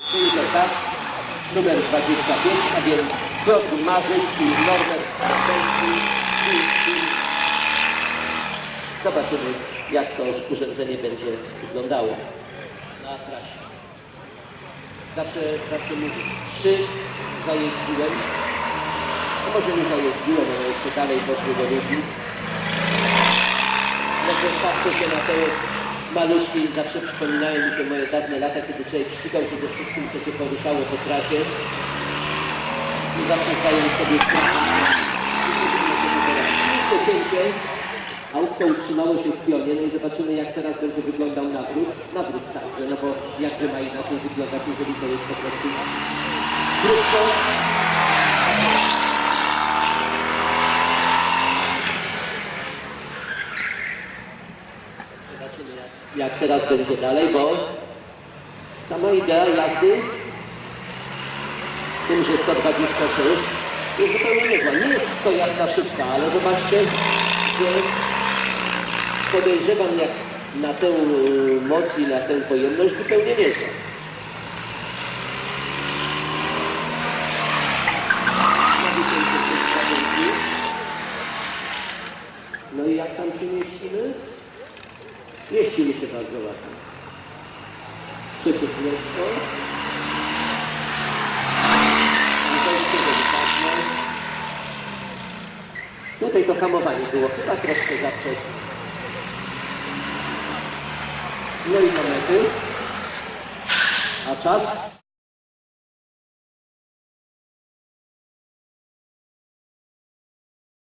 Tak, numer 25, a więc Piotr Marzyk i Norbert Stępski. Zobaczymy, jak to urządzenie będzie wyglądało na trasie. Zawsze, zawsze mówię, trzy zajeździłem, a może nie zajeździłem, ale jeszcze dalej poszły do ludzi. No postawcie się na to maluszki zawsze przypominają mi się moje dawne lata, kiedy człowiek ścigał się ze wszystkim, co się poruszało po trasie i zawsze zdaję sobie. Jeszcze cięcie, autko utrzymało się w pionie, no i zobaczymy jak teraz będzie wyglądał nawrót. Nawrót także, no bo jakże ma inaczej wyglądać, jeżeli to jest po prostu krótko. Zobaczymy jak, teraz będzie dalej, bo sama idea jazdy tym, że 126 jest zupełnie niezła. Nie jest to jasna szybka, ale zobaczcie, że podejrzewam jak na tę y, moc i na tę pojemność zupełnie niezła. No i jak tam się mieścimy? Mieścimy się bardzo ładnie. Wejście delikatne. Tutaj to hamowanie było chyba troszkę za wczesne. No i do. A czas?